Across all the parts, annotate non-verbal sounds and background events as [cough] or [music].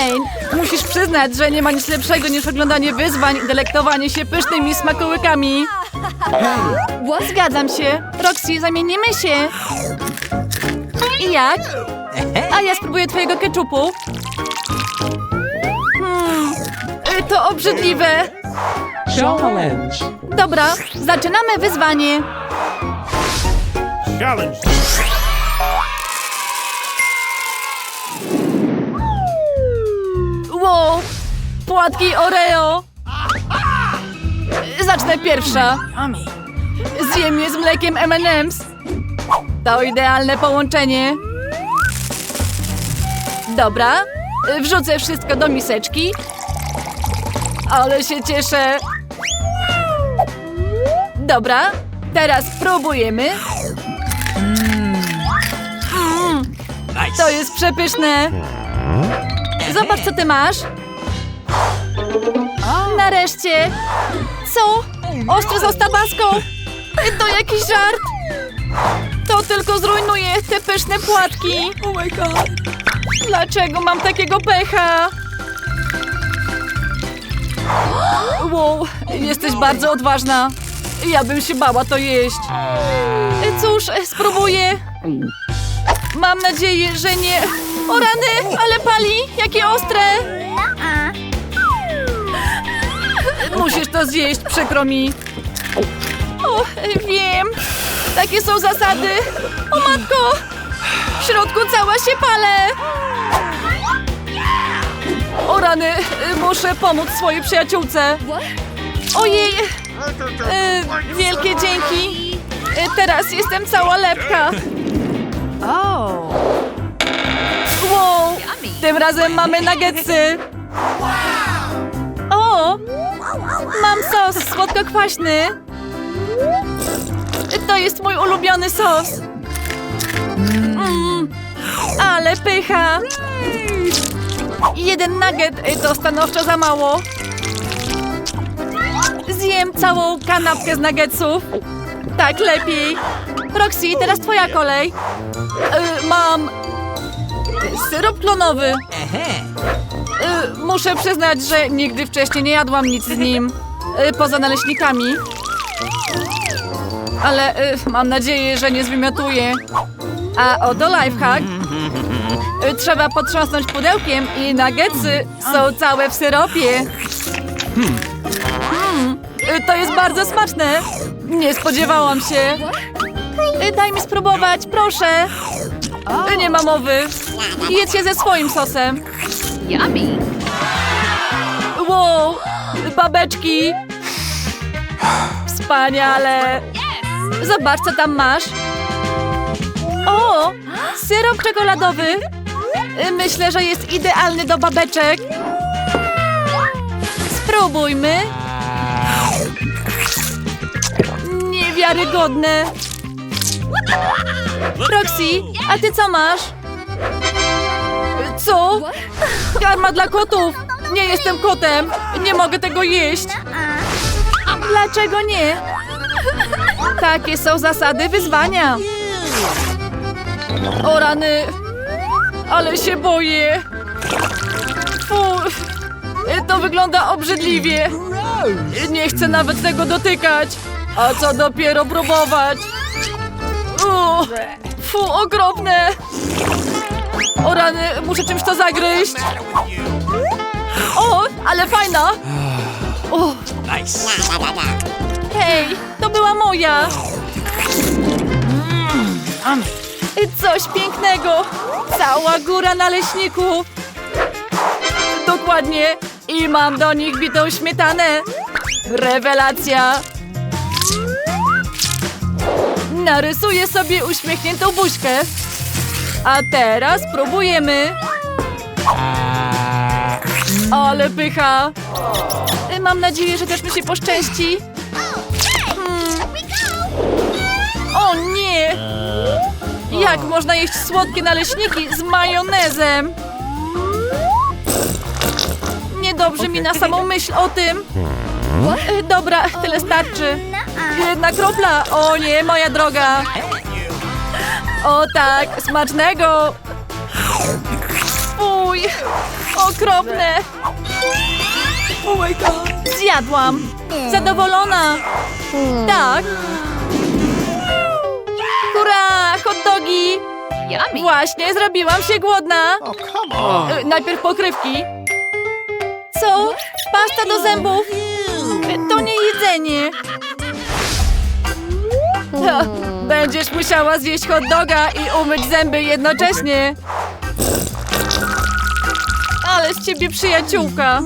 Jane, musisz przyznać, że nie ma nic lepszego niż oglądanie wyzwań i delektowanie się pysznymi smakołykami. Zgadzam się. Roxy, zamienimy się. I jak? A ja spróbuję twojego keczupu. Hmm, y, to obrzydliwe. Challenge. Dobra, zaczynamy wyzwanie. Challenge. Wow, płatki Oreo. Zacznę pierwsza. Zjem je z mlekiem M&M's. To idealne połączenie. Dobra, wrzucę wszystko do miseczki. Ale się cieszę. Dobra, teraz próbujemy. Mm, to jest przepyszne. Zobacz, co ty masz. Nareszcie. Co? Ostro z tabaską. To jakiś żart. To tylko zrujnuje te pyszne płatki. Oh my god. Dlaczego mam takiego pecha? Wow, jesteś bardzo odważna. Ja bym się bała to jeść. Cóż, spróbuję. Mam nadzieję, że nie... O rany, ale pali! Jakie ostre! Musisz to zjeść, przykro mi. O, wiem. Takie są zasady. O matko! W środku cała się palę. O rany, muszę pomóc swojej przyjaciółce. Ojej, e, wielkie dzięki. E, Teraz jestem cała lepka. Tym razem mamy nuggetsy! O! Mam sos słodko-kwaśny! To jest mój ulubiony sos! Mm, ale pycha! Jeden nugget to stanowczo za mało. Zjem całą kanapkę z nuggetsów. Tak, lepiej. Roxy, teraz twoja kolej. Y, Syrop klonowy. Y, muszę przyznać, że nigdy wcześniej nie jadłam nic z nim. Y, poza naleśnikami. Ale y, mam nadzieję, że nie zwymiotuję. A oto lifehack. Y, trzeba potrząsnąć pudełkiem i nuggetsy są całe w syropie. Mm, y, to jest bardzo smaczne. Nie spodziewałam się. Y, Daj mi spróbować, proszę. Nie ma mowy. Jedźcie ze swoim sosem. Yummy. Wow, babeczki. Wspaniale. Zobacz, co tam masz. O, syrop czekoladowy. Myślę, że jest idealny do babeczek. Spróbujmy. Niewiarygodne. Roxy, a ty co masz? Co? Karma dla kotów! Nie jestem kotem! Nie mogę tego jeść! Dlaczego nie? Takie są zasady wyzwania. O rany! Ale się boję! Fu! To wygląda obrzydliwie! Nie chcę nawet tego dotykać! A co dopiero próbować? U, fu, okropne! O rany, muszę czymś to zagryźć! O, ale fajna! Hej, to była moja! Coś pięknego! Cała góra naleśników! Dokładnie! I mam do nich bitą śmietanę! Rewelacja! Narysuję sobie uśmiechniętą buźkę. A teraz próbujemy. Ale pycha. Y, Mam nadzieję, że też mi się poszczęści. Hmm. O nie! Jak można jeść słodkie naleśniki z majonezem? Niedobrze mi na samą myśl o tym. Y, Dobra, tyle starczy. Jedna kropla. O nie, moja droga. O tak, smacznego. Fuj. Okropne! Zjadłam! Zadowolona! Tak! Hurra! Hot dogi! Właśnie, zrobiłam się głodna! E, Najpierw pokrywki. Co? Pasta do zębów? E, To nie jedzenie. Będziesz musiała zjeść hot doga i umyć zęby jednocześnie. Ale z ciebie przyjaciółka.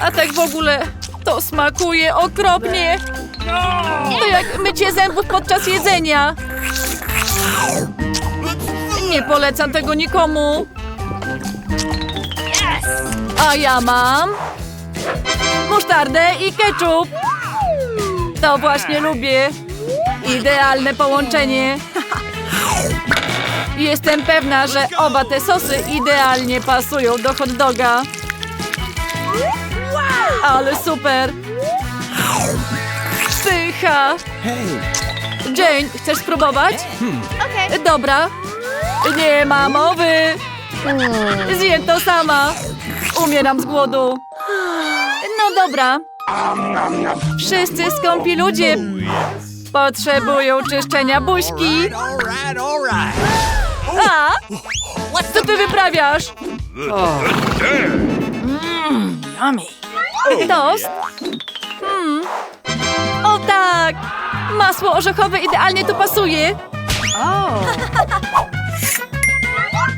A tak w ogóle to smakuje okropnie. To jak mycie zębów podczas jedzenia. Nie polecam tego nikomu. A ja mam musztardę i ketchup. To właśnie lubię. Idealne połączenie. Jestem pewna, że oba te sosy idealnie pasują do hot doga. Ale super! Pycha! Jane, chcesz spróbować? Dobra. Nie ma mowy. Zjem to sama. Umieram z głodu. No dobra. Wszyscy skąpi ludzie potrzebują czyszczenia buźki. A? Co ty wyprawiasz? Tost? Hmm. O tak! Masło orzechowe idealnie tu pasuje.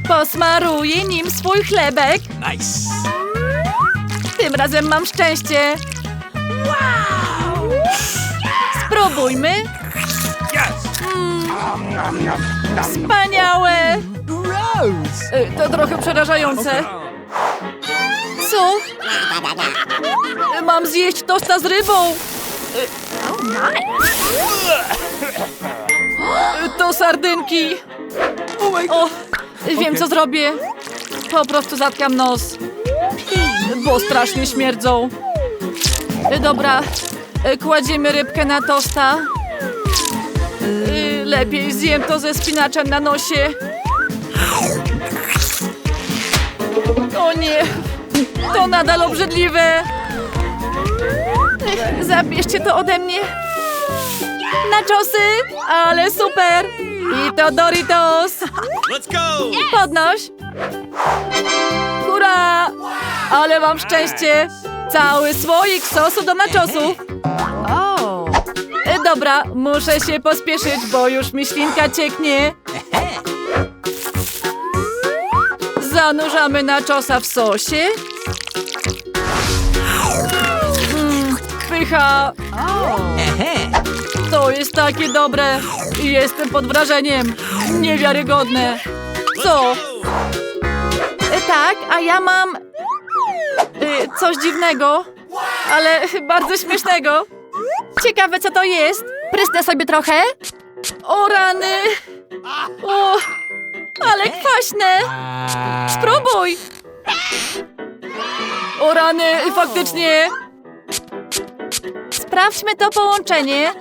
Posmaruję nim swój chlebek. Nice. Tym razem mam szczęście. Spróbujmy. Mm. Wspaniałe! Y, To trochę przerażające. Co? Y, Mam zjeść tosta z rybą. Y, y, To sardynki. O, wiem co zrobię. Po prostu zatkam nos. Bo strasznie śmierdzą. Y, Dobra, y, kładziemy rybkę na tosta. Y, Lepiej zjem to ze spinaczem na nosie. O nie! To nadal obrzydliwe! Zabierzcie to ode mnie! Naczosy! Ale super! I to Doritos! Let's go. Podnoś! Hurra! Ale mam szczęście! Cały słoik sosu do naczosów! E, Dobra, muszę się pospieszyć, bo już mi ślinka cieknie. Zanurzamy naczosa w sosie. Mm, pycha. To jest takie dobre. Jestem pod wrażeniem. Niewiarygodne. Co? E, Tak, a ja mam... y, coś dziwnego, ale [laughs] bardzo śmiesznego. Ciekawe, co to jest. Prysnę sobie trochę. O rany! O, ale kwaśne! Spróbuj! O rany, faktycznie! Sprawdźmy to połączenie.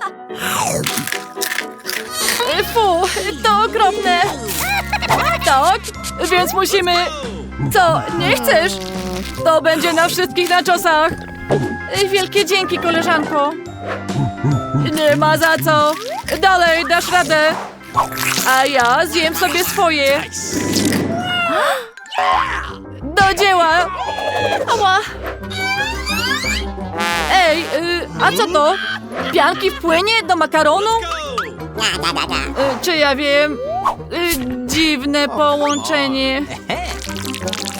Fu, to okropne. Tak, więc musimy... Co, nie chcesz? To będzie na wszystkich naczosach. Wielkie dzięki, koleżanko. Nie ma za co. Dalej, dasz radę. A ja zjem sobie swoje. [gasps] Do dzieła. Ała. Ej, y, a co to? Pianki w płynie do makaronu? Y, czy ja wiem? Y, dziwne połączenie. [laughs]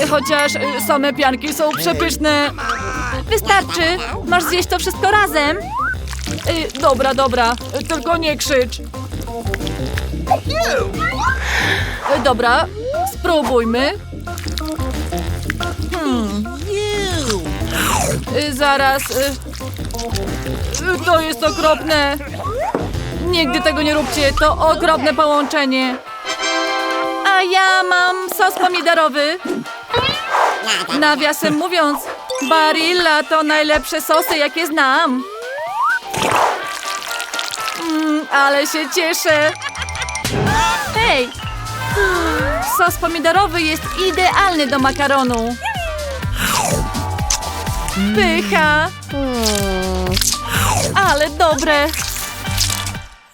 Y, chociaż y, same pianki są przepyszne. Wystarczy. Masz zjeść to wszystko razem. Y, dobra, dobra. Tylko nie krzycz. Dobra, spróbujmy. Hmm. Zaraz. To jest okropne. Nigdy tego nie róbcie. To okropne połączenie. A ja mam sos pomidorowy. Nawiasem mówiąc, Barilla to najlepsze sosy, jakie znam. Mm, ale się cieszę. Hej! Sos pomidorowy jest idealny do makaronu. Pycha. Ale dobre.